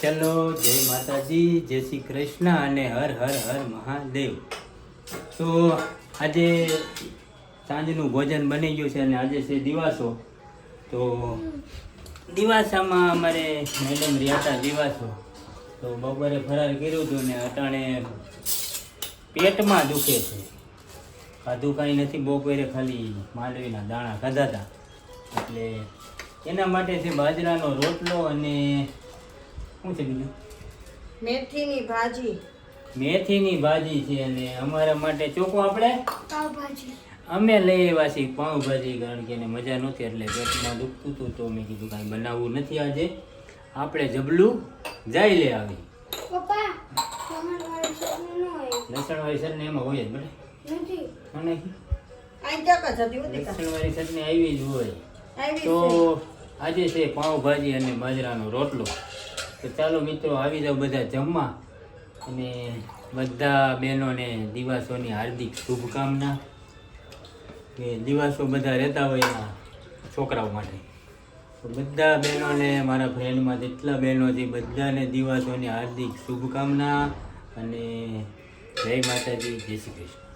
ચલો, જય માતાજી, જય શ્રી કૃષ્ણ અને હર હર હર મહાદેવ. તો આજે સાંજનું ભોજન બની ગયું છે અને આજે છે દિવાસો. તો દિવાસામાં અમારે મેડમ રહ્યા હતા દિવાસો. તો બપોરે ફરાર કર્યું હતું ને અટાણે પેટમાં દુખે છે. ખાધું કાંઈ નથી, બપોરે ખાલી માંડવીના દાણા ખાધા હતા. એટલે એના માટે છે બાજરાનો રોટલો અને શું છે બીજું મેથીની ભાજી. મેથીની ભાજી છે અને અમારા માટે ચોખ્ખું આપણે? પાવભાજી અમે લઈ આવ્યા છીએ પાઉંભાજી કારણ કે એને મજા નહોતી એટલે પેટમાં દુખતું હતું તો મેં કીધું કાંઈ બનાવવું નથી આજે. આપણે જબલું જાય લે આવી. લસણવાળી સરને એમાં હોય જ બને. લસણવાળી ચટણી આવી જ હોય. તો આજે છે પાઉંભાજી અને બાજરાનો રોટલો. તો ચાલો મિત્રો, આવી જાઓ બધા જમવા અને બધા બહેનોને દિવાસોની હાર્દિક શુભકામના. કે દિવાસો બધા રહેતા હોય એના છોકરાઓ માટે. બધા બહેનોને, મારા ફ્રેન્ડમાં જેટલા બહેનો છે, બધાને દિવાસોની હાર્દિક શુભકામના અને જય માતાજી, જય શ્રી કૃષ્ણ.